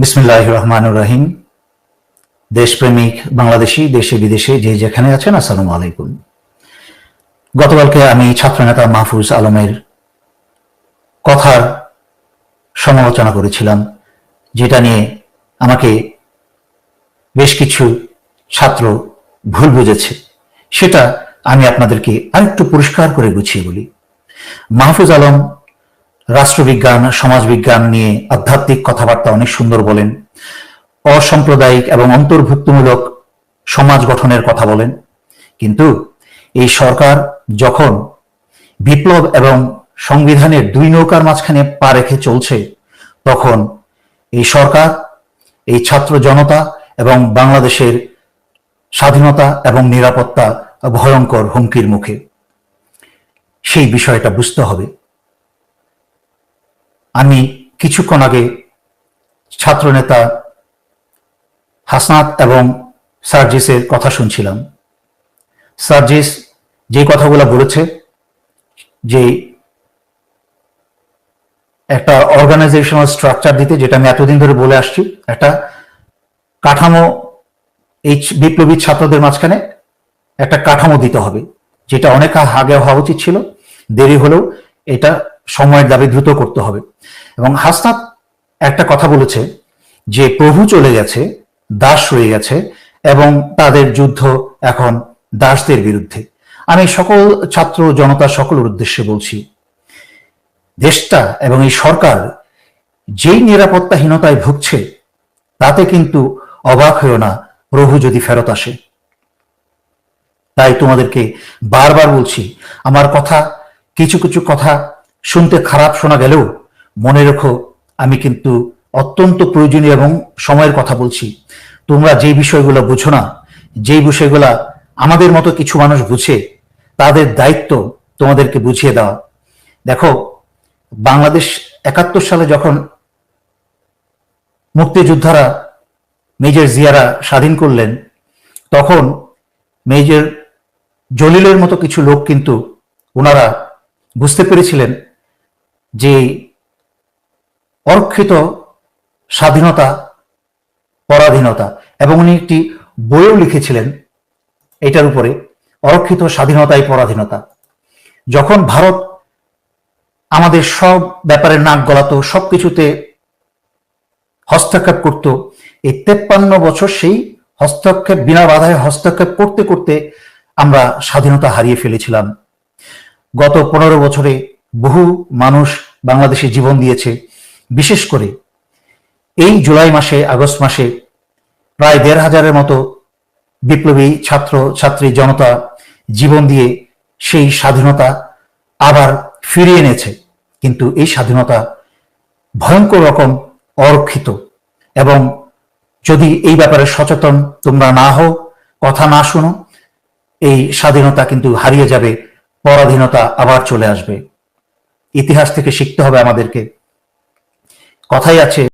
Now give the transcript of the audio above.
বিসমিল্লাহ রহমান রাহিম দেশপ্রেমিক, বাংলাদেশি, দেশে বিদেশে যে যেখানে আছেন, আসসালামু আলাইকুম। গতকালকে আমি ছাত্রনেতা মাহফুজ আলমের কথার সমালোচনা করেছিলাম, যেটা নিয়ে আমাকে বেশ কিছু ছাত্র ভুল বুঝেছে। সেটা আমি আপনাদেরকে আরেকটু পরিষ্কার করে গুছিয়ে বলি। মাহফুজ আলম রাষ্ট্রবিজ্ঞান, সমাজবিজ্ঞান নিয়ে আধ্যাত্মিক কথাবার্তা অনেক সুন্দর বলেন। অসাম্প্রদায়িক এবং অন্তর্ভুক্তমূলক সমাজ গঠনের কথা বলেন। কিন্তু এই সরকার যখন বিপ্লব এবং সংবিধানের দুই নৌকার মাঝখানে পা রেখে চলছে, তখন এই সরকার, এই ছাত্র জনতা এবং বাংলাদেশের স্বাধীনতা এবং নিরাপত্তা ভয়ঙ্কর হুমকির মুখে। সেই বিষয়টা বুঝতে হবে। আমি কিছুক্ষণ আগে ছাত্রনেতা হাসনাত এবং সার্জিসের কথা শুনছিলাম। সার্জিস যে কথাগুলো বলেছে, যে একটা অর্গানাইজেশনাল স্ট্রাকচার দিতে, যেটা আমি এতদিন ধরে বলে আসছি, একটা কাঠামো এই বিপ্লবী ছাত্রদের মাঝখানে একটা কাঠামো দিতে হবে, যেটা অনেক আগে হওয়া উচিত ছিল, দেরি হলেও এটা সময়ের দাবি দ্রুত করতে হবে। এবং হাসনাত একটা কথা বলেছে যে প্রভু চলে গেছে, দাস রয়ে গেছে এবং তাদের যুদ্ধ এখন দাসদের বিরুদ্ধে। আমি সকল ছাত্র জনতা সকলের উদ্দেশ্যে বলছি, দেশটা এবং এই সরকার যেই নিরাপত্তাহীনতায় ভুগছে, তাতে কিন্তু অবাক হয়েও না, প্রভু যদি ফেরত আসে। তাই তোমাদেরকে বারবার বলছি, আমার কথা কিছু কিছু কথা শুনতে খারাপ শোনা গেলেও মনে রেখো, আমি কিন্তু অত্যন্ত প্রয়োজনীয় এবং সময়ের কথা বলছি। তোমরা যে বিষয়গুলো বুঝো না, যেই বিষয়গুলা আমাদের মতো কিছু মানুষ বুঝে, তাদের দায়িত্ব তোমাদেরকে বুঝিয়ে দেওয়া। দেখো, বাংলাদেশ একাত্তর সালে যখন মুক্তিযোদ্ধারা মেজর জিয়ারা স্বাধীন করলেন, তখন মেজর জলিলের মতো কিছু লোক কিন্তু ওনারা বুঝতে পেরেছিলেন যে অরক্ষিত স্বাধীনতা পরাধীনতা এবং উনি একটি বইও লিখেছিলেন এটার উপরে অরক্ষিত স্বাধীনতাই পরাধীনতা। যখন ভারত আমাদের সব ব্যাপারে নাক গলাতো সব কিছুতে হস্তক্ষেপ করত, এই তেপ্পান্ন বছর সেই হস্তক্ষেপ, বিনা বাধায় হস্তক্ষেপ করতে করতে আমরা স্বাধীনতা হারিয়ে ফেলেছিলাম। গত পনেরো বছরে বহু মানুষ বাংলাদেশে জীবন দিয়েছে। বিশেষ করে এই জুলাই মাসে, আগস্ট মাসে প্রায় দেড় হাজারের মতো বিপ্লবী ছাত্র, ছাত্রী, জনতা জীবন দিয়ে সেই স্বাধীনতা আবার ফিরিয়ে এনেছে। কিন্তু এই স্বাধীনতা ভয়ঙ্কর রকম অরক্ষিত এবং যদি এই ব্যাপারে সচেতন তোমরা না হও, কথা না শুনো, এই স্বাধীনতা কিন্তু হারিয়ে যাবে পরাধীনতা আবার চলে আসবে। ইতিহাস থেকে শিখতে হবে আমাদেরকে। কথাই আছে